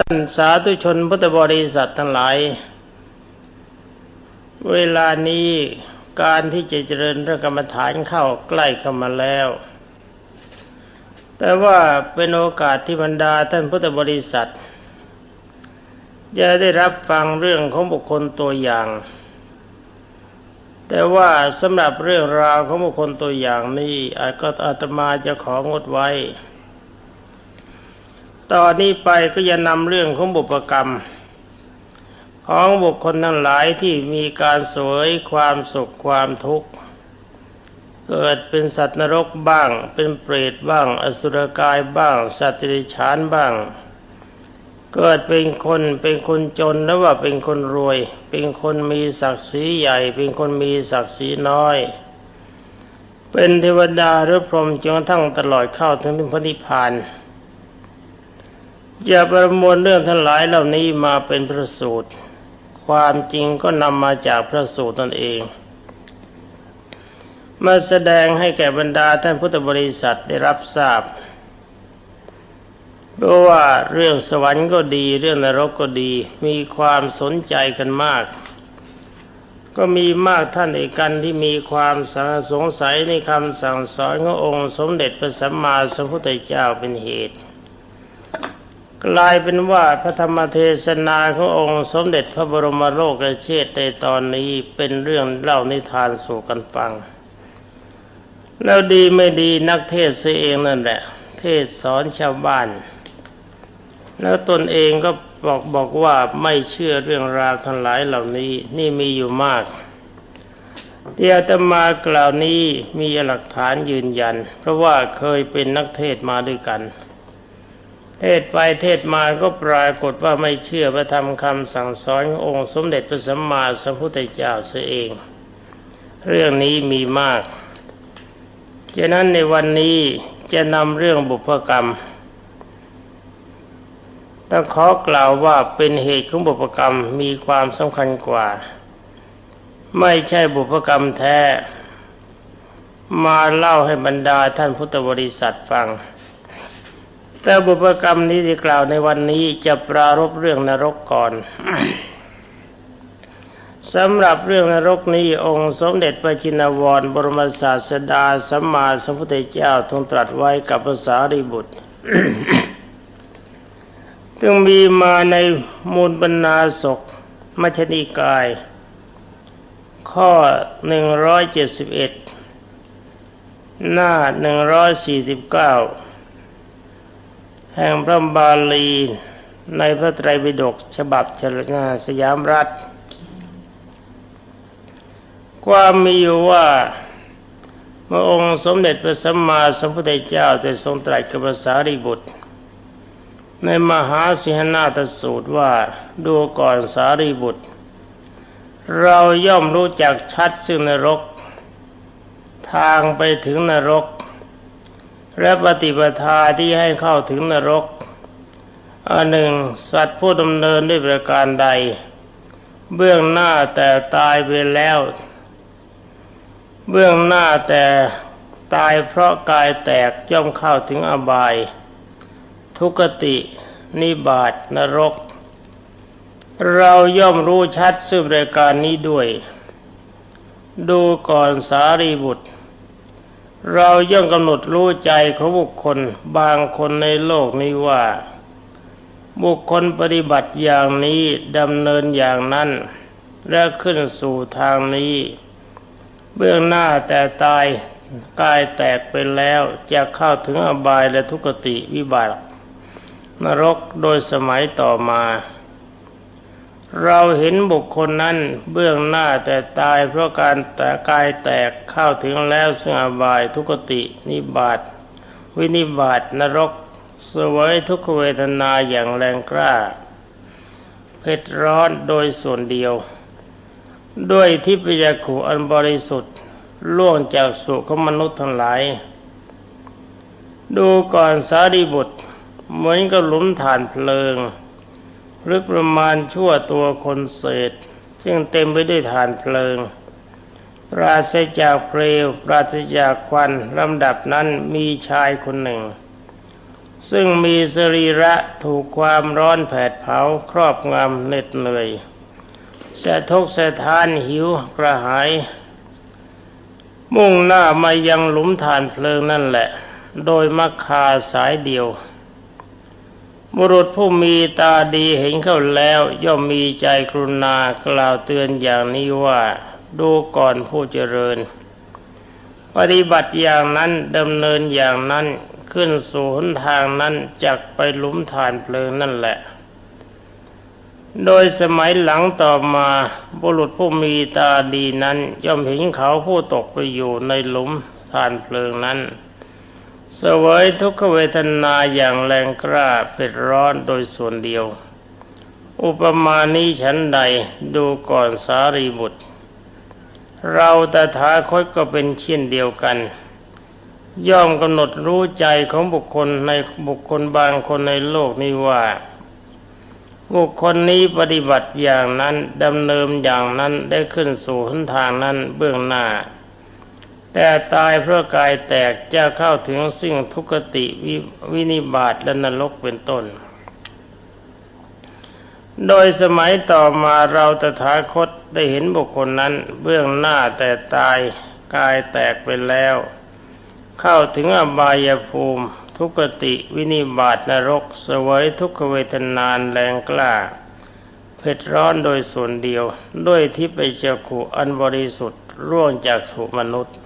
ท่านสาธุชนพุทธบริษัททั้งหลาย เวลานี้การที่จะเจริญพระกรรมฐานเข้าใกล้เข้ามาแล้ว แต่ว่าเป็นโอกาสที่บรรดาท่านพุทธบริษัท จะได้รับฟังเรื่องของบุคคลตัวอย่าง แต่ว่าสำหรับเรื่องราวของบุคคลตัวอย่างนี้อาจก็อาตมาจะของดไว้ ตอนนี้ไปก็จะนำเรื่องของบุพกรรม ของบุคคลทั้งหลายที่มีการสวยความสุขความทุกข์ เกิดเป็นสัตว์นรกบ้าง เป็นเปรตบ้าง อสุรกายบ้าง สัตว์ติริชานบ้าง เกิดเป็นคนเป็นคนจนแล้วว่าเป็นคนรวย เป็นคนมีศักดิ์ศรีใหญ่ เป็นคนมีศักดิ์ศรีน้อย เป็นเทวดาหรือพรหมจนกระทั่งตลอดเข้าถึงพระนิพพาน อย่าประมวลเรื่องทั้งหลายเหล่านี้มาเป็นพระสูตร ความจริงก็นำมาจากพระสูตรตนเองมาแสดงให้แก่บรรดาท่านพุทธบริษัทได้รับทราบเพราะว่าเรื่องสวรรค์ก็ดี เรื่องนรกก็ดีมีความสนใจกันมาก ก็มีมากท่านเอกกันที่มีความสงสัยในคำสั่งสอนขององค์สมเด็จพระสัมมาสัมพุทธเจ้าเป็นเหตุ กลายเป็นว่าพระธรรมเทศนาขององค์สมเด็จพระบรมโลกเชษในตอนนี้เป็นเรื่องเล่านิทานสู่กันฟัง แล้วดีไม่ดีนักเทศเสเองนั่นแหละ เทศสอนชาวบ้าน แล้วตนเองก็บอกบอกว่าไม่เชื่อเรื่องราวทั้งหลายเหล่านี้นี่มีอยู่มากที่อาตมากล่าวนี้มีหลักฐานยืนยัน เพราะว่าเคยเป็นนักเทศมาด้วยกัน เทศไปเทศมาก็ปรากฏว่าไม่เชื่อพระธรรมคำสั่งสอนขององค์สมเด็จพระสัมมาสัมพุทธเจ้าเสียเอง เรื่องนี้มีมากฉะนั้นในวันนี้จะนำเรื่องบุพกรรมต้องขอกล่าวว่าเป็นเหตุของบุพกรรมมีความสำคัญกว่า ไม่ใช่บุพกรรมแท้ มาเล่าให้บรรดาท่านพุทธบริษัทฟัง แต่บุพกรรมนี้ที่กล่าวในวันนี้จะปรารบเรื่องนรกก่อนสำหรับเรื่องนรกนี้องค์สมเด็จพระจินวร บรมศาสดาสัมมาสัมพุทธเจ้าทรงตรัสไว้กับภาษาริบุตรจึงมีมาในมูลบรรณาศกมัชนิกาย ข้อ 171 หน้า 149 แห่งพระบาลีในพระไตรปิฎกฉบับชลนาสยามรัฐ ความมีอยู่ว่าเมื่อองค์สมเด็จพระสัมมาสัมพุทธเจ้าจะทรงตรัสกับภาษาริบุตร ในมหาสิหนาตสูตรว่าดูก่อนสารีบุตร เราย่อมรู้จักชัดซึ่งนรก ทางไปถึงนรก และปฏิปทาที่ให้เข้าถึงนรกอันหนึ่ง สัตว์ผู้ดำเนินด้วยประการใด เบื้องหน้าแต่ตายไปแล้ว เบื้องหน้าแต่ตายเพราะกายแตกย่อมเข้าถึงอบาย ทุกตินิบาตนรก เราย่อมรู้ชัดซึ่งรายการนี้ด้วย ดูก่อนสารีบุตร เราย่อมกำหนดรู้ใจของบุคคลบางคนในโลกนี้ว่า บุคคลปฏิบัติอย่างนี้ดำเนินอย่างนั้น และขึ้นสู่ทางนี้ เบื้องหน้าแต่ตายกายแตกไปแล้วจะเข้าถึงอบายและทุกติวิบัตินรกโดยสมัยต่อมา เราเห็นบุคคลนั้นเบื้องหน้าแต่ตายเพราะการแต่กายแตกเข้าถึงแล้วซึ่งอบายทุกตินิบาตวินิบาตนรกสวยทุกขเวทนาอย่างแรงกล้าเผ็ดร้อนโดยส่วนเดียว ด้วยทิพยขุอันบริสุทธิ์ล่วงจากสุขของมนุษย์ทั้งหลาย ดูก่อนสารีบุตรเหมือนกับหลุมฐานเพลิง ลึกประมาณชั่วตัวคนเศษ ซึ่งเต็มไปด้วยฐานเพลิง ปราศจากเปลวปราศจากควันลำดับนั้นมีชายคนหนึ่ง ซึ่งมีสรีระถูกความร้อนแผดเผาครอบงำเหน็ดเหนื่อยสะทกสะท้านหิวกระหาย มุ่งหน้ามายังหลุมฐานเพลิงนั่นแหละ โดยมักคาสายเดียว บุรุษผู้มีตาดีเห็นเข้าแล้ว ย่อมมีใจกรุณากล่าวเตือนอย่างนี้ว่า ดูก่อนผู้เจริญ ปฏิบัติอย่างนั้นดำเนินอย่างนั้นขึ้นสู่หนทางนั้นจักไปหลุมฐานเพลิงนั่นแหละ โดยสมัยหลังต่อมาบุรุษผู้มีตาดีนั้น ย่อมเห็นเขาผู้ตกไปอยู่ในหลุมฐานเพลิงนั้น สวยทุกขเวทนาอย่างแรงกล้าเผ็ดร้อนโดยส่วนเดียว อุปมานี้ฉันใดดูก่อนสารีบุตร เราตถาคตก็เป็นเช่นเดียวกัน ย่อมกำหนดรู้ใจของบุคคลในบุคคลบางคนในโลกนี้ว่า บุคคลนี้ปฏิบัติอย่างนั้นดำเนินอย่างนั้นได้ขึ้นสู่หนทางนั้นเบื้องหน้า แต่ตายเพราะกายแตกจะเข้าถึงสิ่งทุกติววินิบาตและนรกเป็นต้น โดยสมัยต่อมาเราตถาคตได้เห็นบุคคลนั้นเบื้องหน้าแต่ตายกายแตกไปแล้ว เข้าถึงอบายภูมิ ทุกติวินิบาตนรกเสวยทุกขเวทนานแรงกล้าเผ็ดร้อนโดยส่วนเดียวด้วยที่ไปเจกุอันบริสุทธิ ร่วงจากสุมนุษย์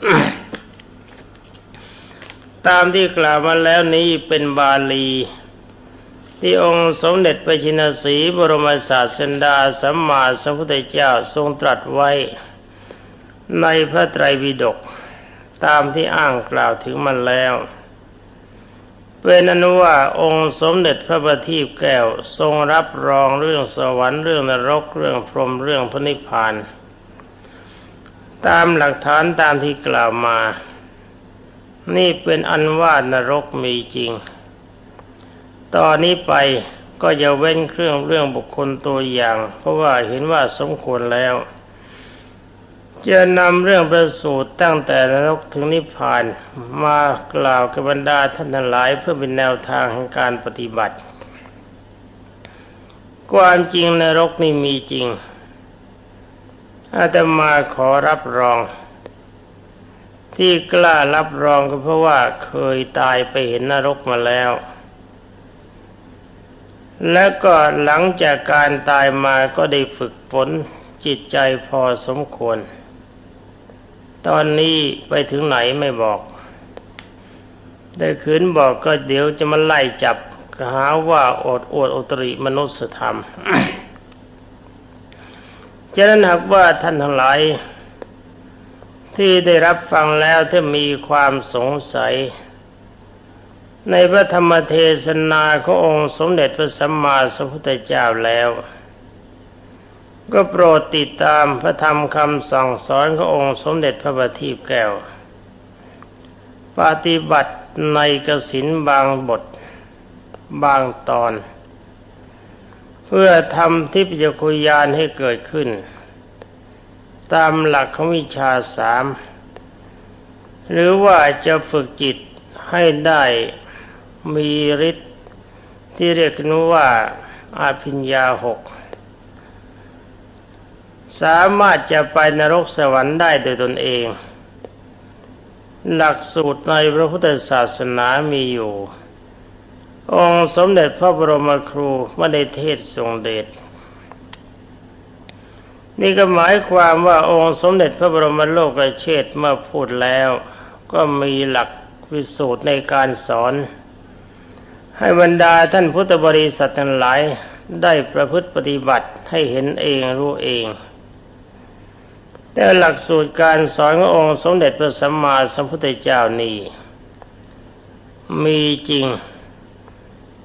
ตามที่กล่าวมาแล้วนี้เป็นบาลี ที่องค์สมเด็จพระชินสีบรมศาสดาสัมมาสัมพุทธเจ้าทรงตรัสไว้ในพระไตรปิฎกตามที่อ้างกล่าวถึงมันแล้วเป็นอนุว่าองค์สมเด็จพระบัณฑิตแก้วทรงรับรองเรื่องสวรรค์เรื่องนรกเรื่องพรหมเรื่องพระนิพพาน ตามหลักฐานตามที่กล่าวมา นี่เป็นอันว่านรกมีจริง ตอนนี้ไปก็จะเว้นเครื่องเรื่องบุคคลตัวอย่าง เพราะว่าเห็นว่าสมควรแล้ว จะนำเรื่องประสูตรตั้งแต่นรกถึงนิพพานมากล่าวกับบรรดาท่านทั้งหลายเพื่อเป็นแนวทางแห่งการปฏิบัติ ความจริงนรกนี่มีจริง อาตมาขอรับรอง ที่กล้ารับรองก็เพราะว่าเคยตายไปเห็นนรกมาแล้ว แล้วก็หลังจากการตายมาก็ได้ฝึกฝนจิตใจพอสมควร ตอนนี้ไปถึงไหนไม่บอกได้คืนบอกก็เดี๋ยวจะมาไล่จับหาว่าอดอวดอุตริมนุสธรรม ฉะนั้นหากว่าท่านทั้งหลายที่ได้รับฟังแล้วถ้ามีความสงสัย ในพระธรรมเทศนาขององค์สมเด็จพระสัมมาสัมพุทธเจ้าแล้ว ก็โปรดติดตามพระธรรมคำสั่งสอนขององค์สมเด็จพระบัณฑิตแก้ว ปฏิบัติในกสินบางบทบางตอน เพื่อทำทิพยคุยานให้เกิดขึ้น ตามหลักของวิชาสามหรือว่าจะฝึกจิตให้ได้มีฤทธิ์ที่เรียกนว่าอาภิญญาหก สามารถจะไปนรกสวรรค์ได้โดยตนเอง หลักสูตรในพระพุทธศาสนามีอยู่ องค์สมเด็จพระบรมครูไม่ได้เทศทรงเดชนี่ก็หมายความว่าองค์สมเด็จพระบรมโลกเชษเมื่อพูดแล้ว ก็มีหลักวิสูตรในการสอน ให้บรรดาท่านพุทธบริษัททั้งหลายได้ประพฤติปฏิบัติให้เห็นเองรู้เอง แต่หลักสูตรการสอนขององค์สมเด็จพระสัมมาสัมพุทธเจ้านี้มีจริง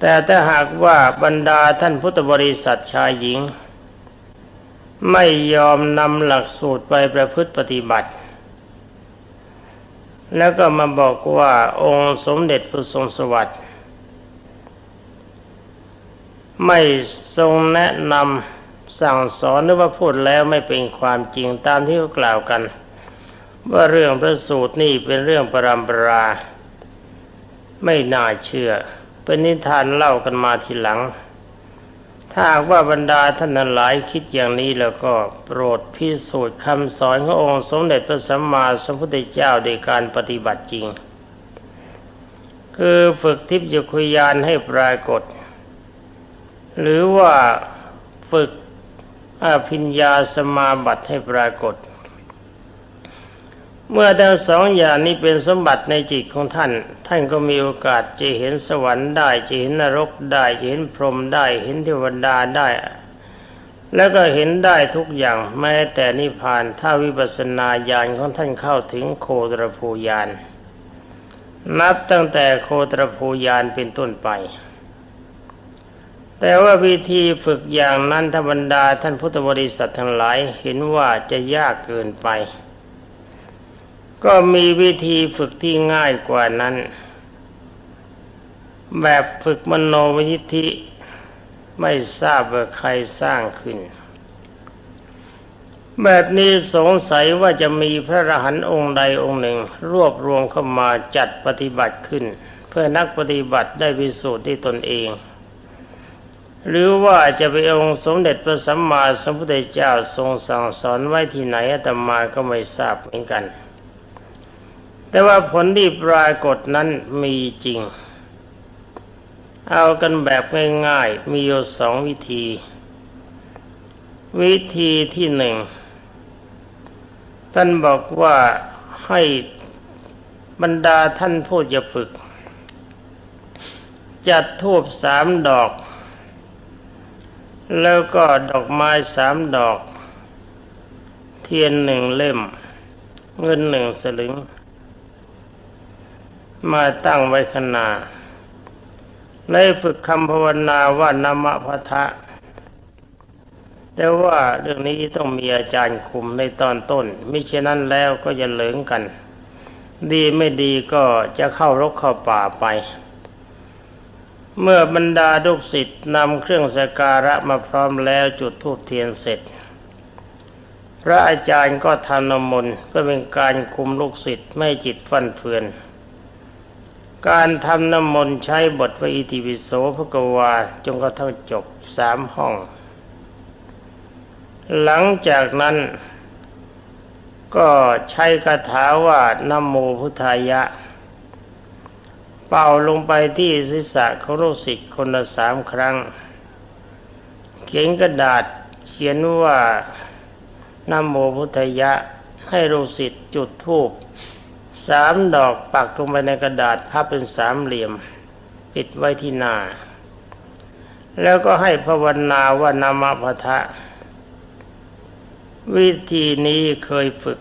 แต่ถ้าหากว่าบรรดาท่านพุทธบริษัทชายหญิง ไม่ยอมนำหลักสูตรไปประพฤติปฏิบัติ แล้วก็มาบอกว่าองค์สมเด็จพระทรงสวัสดิ์ไม่ทรงแนะนำสั่งสอนหรือว่าพูดแล้วไม่เป็นความจริงตามที่เขากล่าวกัน ว่าเรื่องพระสูตรนี่เป็นเรื่องปรำปรา ไม่น่าเชื่อ เป็นนิทานเล่ากันมาทีหลัง ถ้าหากว่าบรรดาท่านหลายคิดอย่างนี้แล้วก็โปรดพิสูจน์คำสอนขององค์สมเด็จพระสัมมาสัมพุทธเจ้าโดยการปฏิบัติจริง คือฝึกทิพยคุยานให้ปรากฏ หรือว่าฝึกอภิญญาสมาบัติให้ปรากฏ เมื่อทั้งสองอย่างนี้เป็นสมบัติในจิตของท่าน ท่านก็มีโอกาสจะเห็นสวรรค์ได้จะเห็นนรกได้จะเห็นพรหมได้เห็นเทวดาได้ แล้วก็เห็นได้ทุกอย่างแม้แต่นิพพานถ้าวิปัสสนาญาณของท่านเข้าถึงโคตรภูญาณนับตั้งแต่โคตรภูญาณเป็นต้นไป แต่ว่าวิธีฝึกอย่างนั้นธรรมดาท่านพุทธบริษัททั้งหลายเห็นว่าจะยากเกินไป ก็มีวิธีฝึกที่ง่ายกว่านั้น แบบฝึกมโนวิธิไม่ทราบว่าใครสร้างขึ้น แบบนี้สงสัยว่าจะมีพระรหันต์องค์ใดองค์หนึ่ง รวบรวมเข้ามาจัดปฏิบัติขึ้น เพื่อนักปฏิบัติได้พิสูจน์ที่ตนเอง หรือว่าจะไปองค์สมเด็จพระสัมมาสัมพุทธเจ้าทรงสั่งสอนไว้ที่ไหนอาตมาก็ไม่ทราบเหมือนกัน แต่ว่าผลที่ปรากฏนั้นมีจริง เอากันแบบง่ายๆมีอยู่สองวิธี วิธีที่หนึ่งท่านบอกว่าให้บรรดาท่านผู้จะฝึก จัดทูบสามดอก แล้วก็ดอกไม้สามดอก เทียนหนึ่งเล่ม เงินหนึ่งสลึง มาตั้งไว้ขางหนาและฝึกคำภาวนาว่านามะพะทะแต่ว่าเรื่องนี้ต้องมีอาจารย์คุมในตอนต้นมิฉะนั้นแล้วก็จะเหลิงกัน ดีไม่ดีก็จะเข้ารกเข้าป่าไป เมื่อบรรดาลูกศิษย์นำเครื่องสการะมาพร้อมแล้วจุดธูปเทียนเสร็จ พระอาจารย์ก็ทำนมนต์เพื่อเป็นการคุมลูกศิษย์ไม่จิตฟั่นเฟือน การทำน้ำมนต์ใช้บทว่าอิติปิโสภกวาจนกระทั่งจบสามห้อง หลังจากนั้นก็ใช้คาถาว่านโมพุทธายะ เป่าลงไปที่ศีรษะของลูกศิษย์คนละสามครั้ง เขียนกระดาษเขียนว่านโมพุทธายะให้ลูกศิษย์จุดธูป สามดอกปักลงไปในกระดาษพับเป็นสามเหลี่ยม ปิดไว้ที่หน้า แล้วก็ให้ภาวนาว่านามพะทะ วิธีนี้เคยฝึก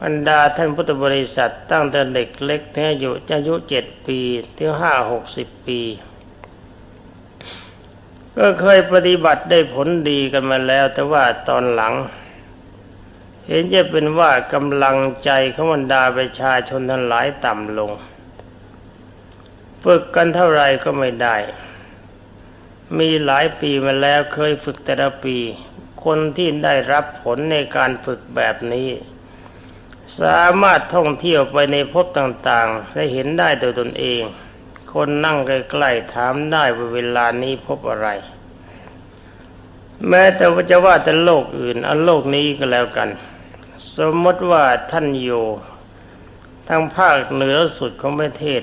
บรรดาท่านพุทธบริษัทตั้งแต่เด็กเล็กถึงอายุอายุเจ็ดปีถึงห้าหกสิบปี ก็เคยปฏิบัติได้ผลดีกันมาแล้ว แต่ว่าตอนหลัง เห็นจะเป็นว่ากำลังใจของบรรดาประชาชนทั้งหลายต่ำลงฝึกกันเท่าไรก็ไม่ได้ มีหลายปีมาแล้วเคยฝึกแต่ละปี คนที่ได้รับผลในการฝึกแบบนี้ สามารถท่องเที่ยวไปในภพต่างๆ และเห็นได้โดยตนเอง คนนั่งใกล้ๆถามได้ว่าเวลานี้พบอะไร แม้แต่ว่าจะว่าแต่โลกอื่นอันโลกนี้ก็แล้วกัน สมมติว่าท่านอยู่ทางภาคเหนือสุดของประเทศ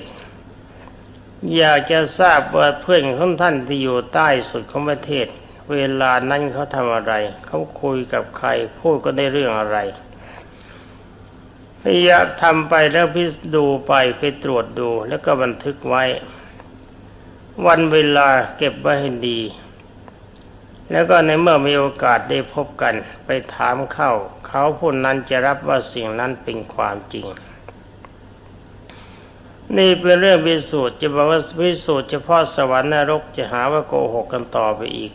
อยากจะทราบว่าเพื่อนของท่านที่อยู่ใต้สุดของประเทศ เวลานั้นเขาทำอะไร เขาคุยกับใคร พูดก็ได้เรื่องอะไรพยายามทำไปแล้วพิสดูไปไปตรวจดูแล้วก็บันทึกไว้ วันเวลาเก็บไว้ให้ดี แล้วก็ในเมื่อมีโอกาสได้พบกันไปถามเข้า เขาผู้นั้นจะรับว่าสิ่งนั้นเป็นความจริง นี่เป็นเรื่องพิสูจน์จะบอกว่าพิสูจน์เฉพาะสวรรค์นรกจะหาว่าโกหกกันต่อไปอีก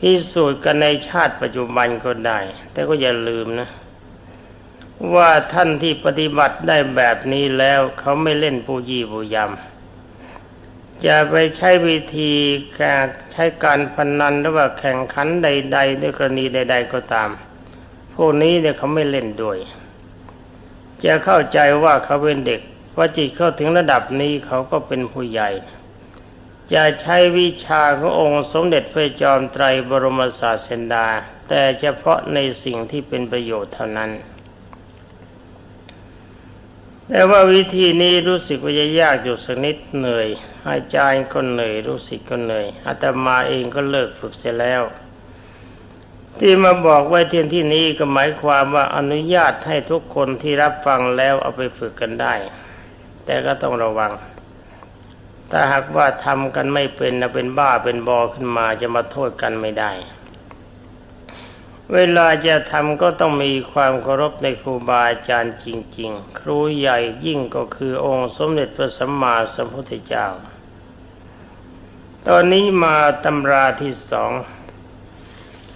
พิสูจน์กันในชาติปัจจุบันก็ได้ แต่ก็อย่าลืมนะ ว่าท่านที่ปฏิบัติได้แบบนี้แล้วเขาไม่เล่นปูยี่ปูยำ จะไปใช้วิธีการใช้การพนนันหรือว่าแข่งขันใด ๆ ด้วยกรณีใด ๆ ก็ตาม พวกนี้เนี่ยเขาไม่เล่นด้วย จะเข้าใจว่าเขาเป็นเด็กพอจิตเข้าถึงระดับนี้เขาก็เป็นผู้ใหญ่ จะใช้วิชาขององค์สมเด็จพระจอมไตรบรมศาสดาแต่เฉพาะในสิ่งที่เป็นประโยชน์เท่านั้น แต่ว่าวิธีนี้รู้สึกว่าจะยากอยู่สักนิดเหนื่อยอาจารย์ก็เหนื่อยรู้สึกก็เหนื่อยอาตมาเองก็เลิกฝึกเสียแล้ว ที่มาบอกไว้ที่ที่นี้ก็หมายความว่าอนุญาตให้ทุกคนที่รับฟังแล้วเอาไปฝึกกันได้ แต่ก็ต้องระวัง ถ้าหากว่าทำกันไม่เป็นนะเป็นบ้าเป็นบอขึ้นมาจะมาโทษกันไม่ได้ เวลาจะทำก็ต้องมีความเคารพในครูบาอาจารย์จริง ๆ ครูใหญ่ยิ่งก็คือองค์สมเด็จพระสัมมาสัมพุทธเจ้า ตอนนี้มาตำราที่สอง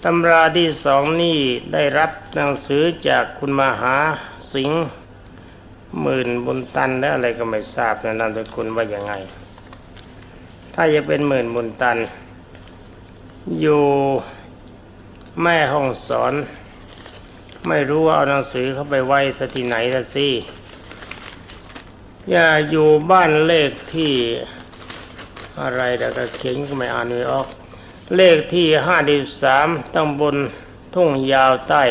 ตำราที่สองนี่ได้รับหนังสือจากคุณมหาสิงห์หมื่นบุญตันและอะไรก็ไม่ทราบนะนามสกุลว่าอย่างไง ถ้าจะเป็นหมื่นบุญตัน อยู่ แม่ห้องสอน ไม่รู้ว่าเอาหนังสือเข้าไปไว้ที่ไหนนะสิอย่าอยู่บ้านเลขที่อะไรแต่ก็เขียนก็ไม่อ่านไม่ออก เลขที่ห้าสิบสามตำบลทุ่งยาวใต้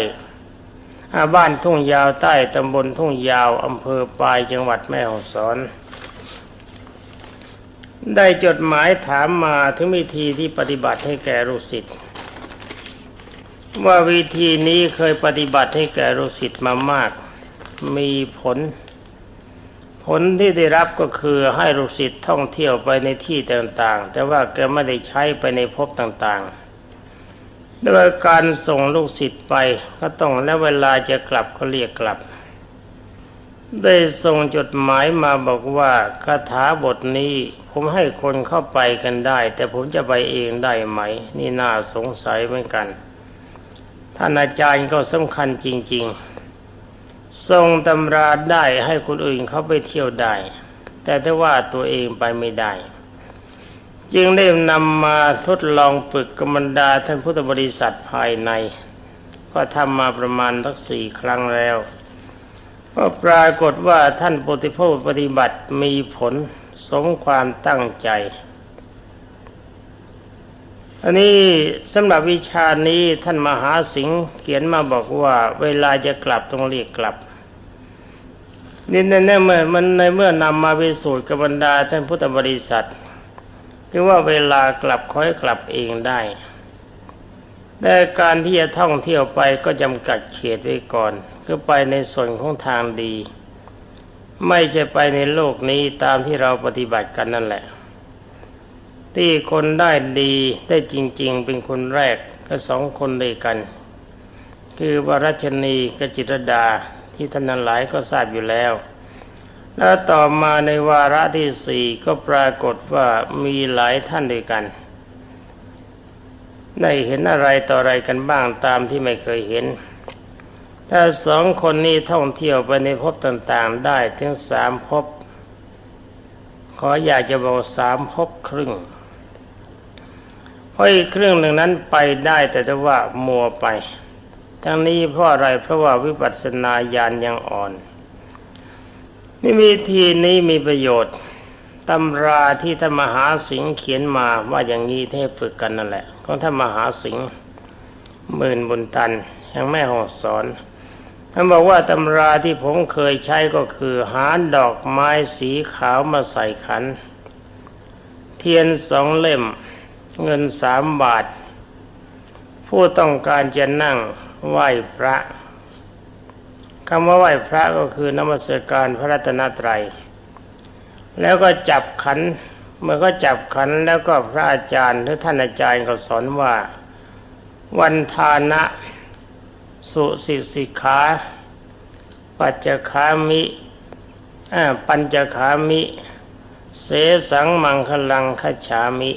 าบ้านทุ่งยาวใต้ตำบลทุ่งยาวอำเภอปลายจังหวัดแม่ฮ่องสอน ได้จดหมายถามมาถึงวิธีที่ปฏิบัติให้แก่ลูกศิษย์ ว่าวิธีนี้เคยปฏิบัติให้แก่ลูกศิษย์มามาก มีผล ผลที่ได้รับก็คือให้ลูกศิษย์ท่องเที่ยวไปในที่ต่างๆ แต่ว่าแกไม่ได้ใช้ไปในภพต่างๆด้วยการส่งลูกศิษย์ไปก็ต้องและเวลาจะกลับก็เรียกกลับ ได้ส่งจดหมายมาบอกว่าคาถาบทนี้ผมให้คนเข้าไปกันได้ แต่ผมจะไปเองได้ไหม นี่น่าสงสัยเหมือนกัน ท่านอาจารย์ก็สำคัญจริง ๆ ทรงตำราได้ให้คนอื่นเขาไปเที่ยวได้ แต่ถ้าว่าตัวเองไปไม่ได้ จึงได้นำมาทดลองฝึกกรรมดาท่านพุทธบริษัทภายใน ก็ทำมาประมาณทักสี่ครั้งแล้ว ก็ปรากฏว่าท่านปฏิโภปฏิบัติมีผลสมความตั้งใจ อันนี้สำหรับวิชานี้ท่านมหาสิงห์เขียนมาบอกว่า เวลาจะกลับต้องเรียกกลับนี่ในเมื่อมันในเมื่อนำมาไปสูตรกับบรรดาท่านพุทธบริษัทคือว่าเวลากลับค่อยกลับเองได้ แต่การที่จะท่องเที่ยวไปก็จำกัดเขตไว้ก่อนคือไปในส่วนของทางดี ไม่จะไปในโลกนี้ตามที่เราปฏิบัติกันนั่นแหละ ที่คนได้ดีได้จริง ๆ เป็นคนแรกก็สองคนด้วยกัน คือวรัชนีกับจิตรดาที่ท่านนันหลายก็ทราบอยู่แล้ว แล้วต่อมาในวาระที่สี่ก็ปรากฏว่ามีหลายท่านด้วยกัน ได้เห็นอะไรต่ออะไรกันบ้างตามที่ไม่เคยเห็น ถ้าสองคนนี้ท่องเที่ยวไปในภพต่างๆได้ถึงสามภพขออยากจะบอกสามภพครึ่ง ราะอีกครึ่องหนึ่งนั้นไปได้แต่ว่ามัวไป ทั้งนี้เพราะอะไรเพราะว่าวิปัสสนาญาณยังอ่อน นี่วิธีนี้มีประโยชน์ตำราที่ท่านมหาสิงเขียนมาว่าอย่างนี้เทพฝึกกันนั่นแหละ ของท่านมหาสิงห์หมื่นบุญตันแห่งแม่หอสอนท่านบอกว่าตำราที่ผมเคยใช้ก็คือ หาดอกไม้สีขาวมาใส่ขัน เทียนสองเล่ม เงินสามบาท ผู้ต้องการจะนั่งไหว้พระคำว่าไหว้พระก็คือนมัสการพระรัตนตรัย แล้วก็จับขันเมื่อก็จับขันแล้วก็พระอาจารย์หรือท่านอาจารย์ก็สอนว่า วันทานะสุสิสิขาปัจจคามิปัญจคามิ เสสังมังคลังคัจฉามิ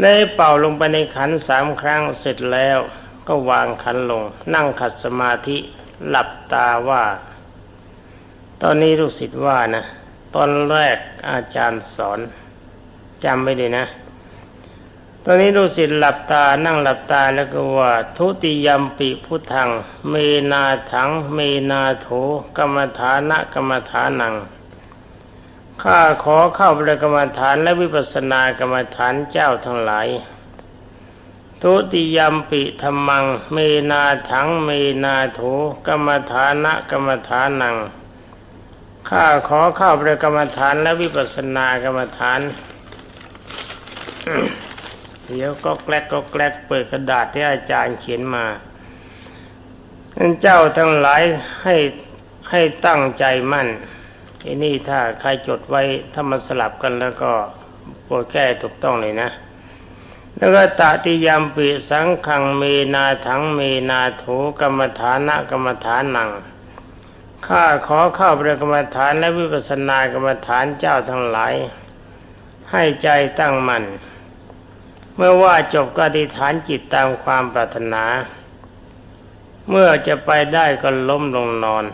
ได้เป่าลงไปในขันสามครั้งเสร็จแล้วก็วางขันลง นั่งขัดสมาธิหลับตาว่า ตอนนี้ลูกศิษย์ว่านะ ตอนแรกอาจารย์สอนจำไม่ได้นะ ตอนนี้ลูกศิษย์หลับตานั่งหลับตาแล้วก็ว่า ทุติยมปิพุทธัง เมนาถัง เมนาโถกรรมฐานะกรรมฐานัง ข้าขอเข้าไปในกรรมฐานและวิปัสสนากรรมฐานเจ้าทั้งหลายทุติยมปิธรรมัง เมนาถังเมนาโถกรรมฐานะกรรมฐานังข้าขอเข้าไปในกรรมฐานและวิปัสสนากรรมฐาน เดี๋ยวก็แกลกก็แกลกเปิดกระดาษที่อาจารย์เขียนมาท่านเจ้าทั้งหลายให้ให้ตั้งใจมั่น ไอ้นี่ถ้าใครจดไว้ถ้ามันสลับกันแล้วก็ปรดแก้ถูกต้องเลยนะ แล้วก็ตติยามปิสังขังเมนาถังเมนาโถกรรมฐานะกรรมฐานนังข้าขอเข้าไปในกรรมฐานและวิปัสสนากรรมฐานเจ้าทั้งหลาย ให้ใจตั้งมั่นเมื่อว่าจบก็อธิฐานจิตตามความปรารถนา เมื่อจะไปได้ก็ล้มลงนอน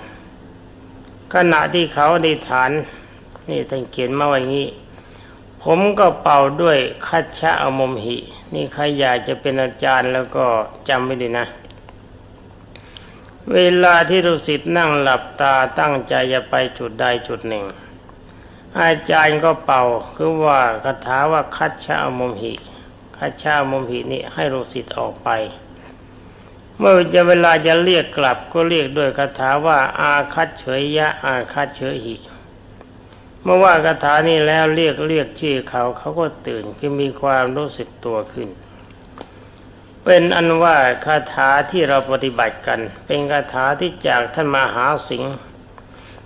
ขณะที่เขาอธิษฐาน นี่ท่านเขียนมาไว้งี้ ผมก็เป่าด้วยคัชชะอมมหิ นี่ใครอยากจะเป็นอาจารย์แล้วก็จำไว้ดีนะ เวลาที่ฤาษีนั่งหลับตาตั้งใจจะไปจุดใดจุดหนึ่ง อาจารย์ก็เป่าคือว่าคาถาว่าคัชชะอมมหิคัชชะอมมหินี่ให้ฤาษีออกไป เมื่อจะเวลาจะเรียกกลับก็เรียกด้วยคาถาว่าอาคัตเฉยยะ อาคัตเฉยหิเมื่อว่าคาถานี้แล้วเรียกเรียกชื่อเขาเขาก็ตื่นคือมีความรู้สึกตัวขึ้น เป็นอันว่าคาถาที่เราปฏิบัติกัน เป็นคาถาที่จากท่านมหาสิงห์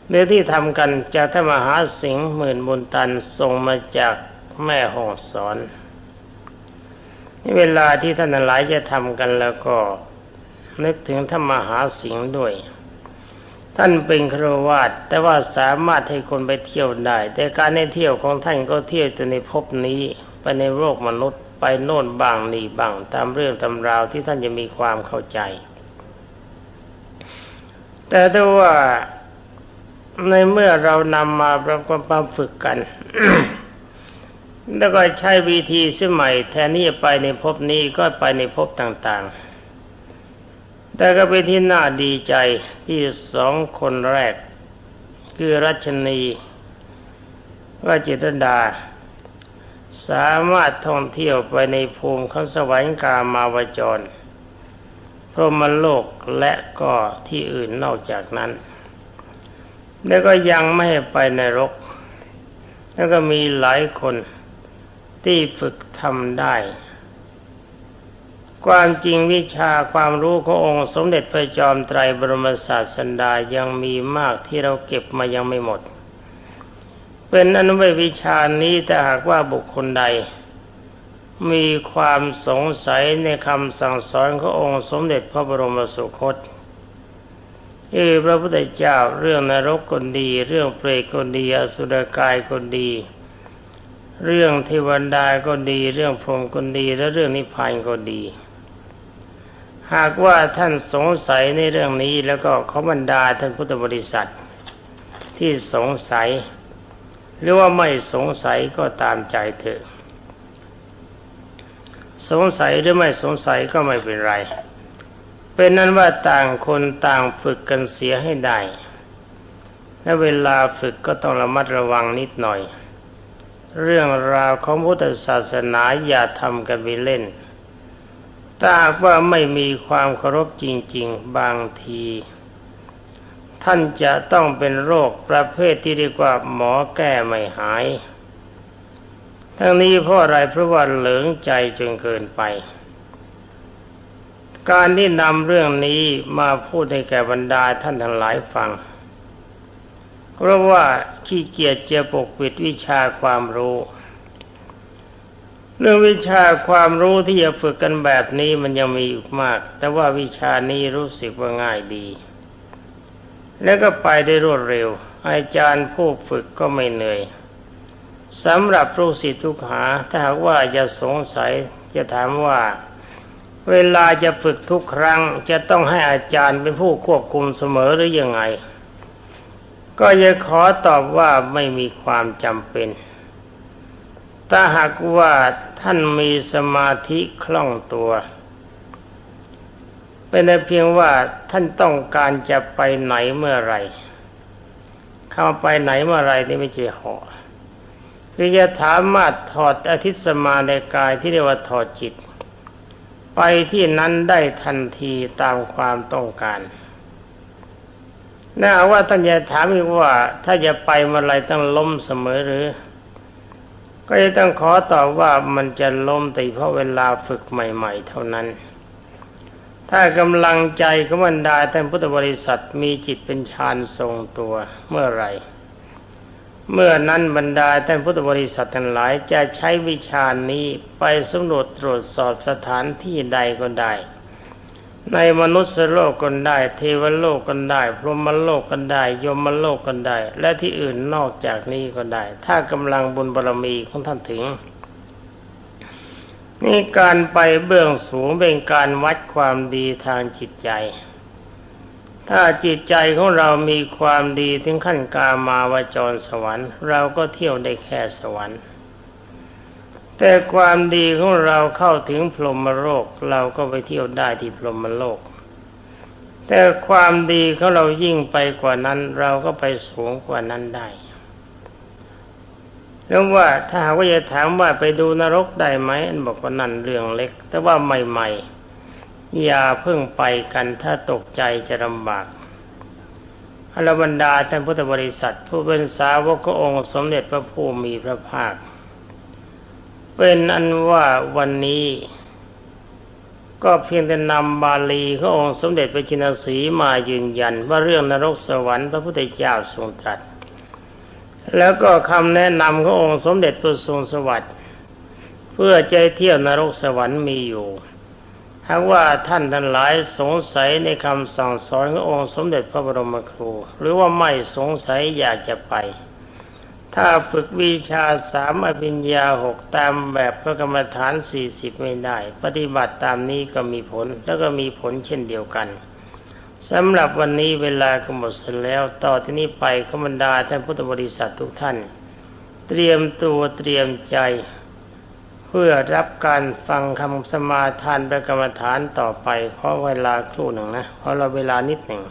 เนื้อที่ทำกันจากท่านมหาสิงห์หมื่นบุญตันส่งมาจากแม่ห้องสอนเวลาที่ท่านหลายจะทำกันแล้วก็ นึกถึงท่านมหาสิงห์ด้วย ท่านเป็นครวาสแต่ว่าสามารถให้คนไปเที่ยวได้ แต่การในเที่ยวของท่านก็เที่ยวแต่ในภพนี้ไปในโลกมนุษย์ไปโน่นบ้างนี่บ้างตามเรื่องตำราวที่ท่านจะมีความเข้าใจ แต่ถ้าว่าในเมื่อเรานำมาประกอบความฝึกกัน แล้วก็ใช้วิธีสมัยแทนที่จะไปในภพนี้ก็ไปในภพต่างๆ แต่ก็เป็นที่น่าดีใจที่สองคนแรก คือรัชนีว่าจิตรดา สามารถท่องเที่ยวไปในภูมิของสวรรค์กามาวจร พรหมโลกและก็ที่อื่นนอกจากนั้น แล้วก็ยังไม่ให้ไปในรก แล้วก็มีหลายคนที่ฝึกทำได้ ความจริงวิชาความรู้ขององค์สมเด็จพระจอมไตรบรมศาสดายังมีมากที่เราเก็บมายังไม่หมด เป็นอนุวิชานี้แต่หากว่าบุคคลใด มีความสงสัยในคำสั่งสอนขององค์สมเด็จพระบรมสุคตเออพระพุทธเจ้าเรื่องนรกคนดี เรื่องเปรตคนดีอสุรกายคนดี เรื่องเทวดาก็ดี เรื่องพรหมคนดีและเรื่องนิพพานก็ดี หากว่าท่านสงสัยในเรื่องนี้แล้วก็ขอบรรดาท่านพุทธบริษัท ที่สงสัย หรือว่าไม่สงสัยก็ตามใจเถอะ สงสัยหรือไม่สงสัยก็ไม่เป็นไร เป็นนั้นว่าต่างคนต่างฝึกกันเสียให้ได้และเวลาฝึกก็ต้องระมัดระวังนิดหน่อย เรื่องราวของพุทธศาสนาอย่าทำกันไปเล่น ถ้าหากว่าไม่มีความเคารพจริง ๆ บางที ท่านจะต้องเป็นโรคประเภทที่เรียกว่าหมอแก้ไม่หาย ทั้งนี้เพราะอะไรเพราะว่าเหลิงใจจนเกินไป การที่นำเรื่องนี้มาพูดให้แก่บรรดาท่านทั้งหลายฟังเพราะว่าขี้เกียจจะปกปิดวิชาความรู้ เรื่องวิชาความรู้ที่จะฝึกกันแบบนี้มันยังมีอีกมาก แต่ว่าวิชานี้รู้สึกว่าง่ายดี แล้วก็ไปได้รวดเร็ว อาจารย์ผู้ฝึกก็ไม่เหนื่อยสำหรับลูกศิษย์ทุกหา ถ้าหากว่าจะสงสัยจะถามว่า เวลาจะฝึกทุกครั้ง จะต้องให้อาจารย์เป็นผู้ควบคุมเสมอหรือยังไง ก็จะขอตอบว่าไม่มีความจำเป็น ถ้าหากว่าท่านมีสมาธิคล่องตัว เป็นเพียงว่าท่านต้องการจะไปไหนเมื่อไรเข้าไปไหนเมื่อไรนี่ไม่ใช่หอคือจะสามารถถอดอาทิตสมาในกายที่เรียกว่าถอดจิต ไปที่นั้นได้ทันทีตามความต้องการน่าว่าท่านจะถามอีกว่า ถ้าจะไปเมื่อไรต้องล้มเสมอหรือ ก็จะต้องขอตอบว่ามันจะล้มต่เพราะเวลาฝึกใหม่ ๆ เท่านั้น ถ้ากำลังใจของบรรดาท่านพุทธบริษัทมีจิตเป็นฌานทรงตัวเมื่อไหรเมื่อนั้นบรรดาท่านพุทธบริษัททั้งหลายจะใช้วิชานี้ไปสำรวจตรวจสอบสถานที่ใดก็ได้ ในมนุษย์โลกก็ได้ เทวโลกก็ได้ พรหมโลกก็ได้ ยมโลกก็ได้ และที่อื่นนอกจากนี้ก็ได้ ถ้ากำลังบุญบารมีของท่านถึง นี่การไปเบื้องสูงเป็นการวัดความดีทางจิตใจ ถ้าจิตใจของเรามีความดีถึงขั้นกามาวจรสวรรค์ เราก็เที่ยวได้แค่สวรรค์ แต่ความดีของเราเข้าถึงพรหมโลกเราก็ไปเที่ยวได้ที่พรหมโลก แต่ความดีของเรายิ่งไปกว่านั้น เราก็ไปสูงกว่านั้นได้แล้วว่าถ้าหากว่าจะถามว่าไปดูนรกได้ไหมอันบอกว่านั่นเรื่องเล็ก แต่ว่าใหม่ๆอย่าเพิ่งไปกันถ้าตกใจจะลำบากอรบรรดาท่านพุทธบริษัท ผู้เป็นสาวกขององค์สมเด็จพระผู้มีพระภาค เป็นอันว่าวันนี้ ก็เพียงแต่นำบาลีขององค์สมเด็จพระจินสีมายืนยัน ว่าเรื่องนรกสวรรค์พระพุทธเจ้าทรงตรัส แล้วก็คำแนะนำขององค์สมเด็จพระทรงสวัสดิ์เพื่อใจเที่ยวนรกสวรรค์มีอยู่หากว่าท่านทั้งหลายสงสัยในคำสั่งสอนขององค์สมเด็จพระบรมครู หรือว่าไม่สงสัยอยากจะไป ถ้าฝึกวิชาสามอภิญญาหกตามแบบพระกรรมฐานสี่สิบไม่ได้ ปฏิบัติตามนี้ก็มีผลแล้วก็มีผลเช่นเดียวกันสำหรับวันนี้เวลาก็หมดเสร็จแล้ว ต่อที่นี้ไปขบรรดาท่านพุทธบริษัททุกท่าน เตรียมตัวเตรียมใจ เพื่อรับการฟังคำสมาทานประกรรมฐานต่อไป เพราะเวลาครู่หนึ่งนะเพราะเราเวลานิดหนึ่ง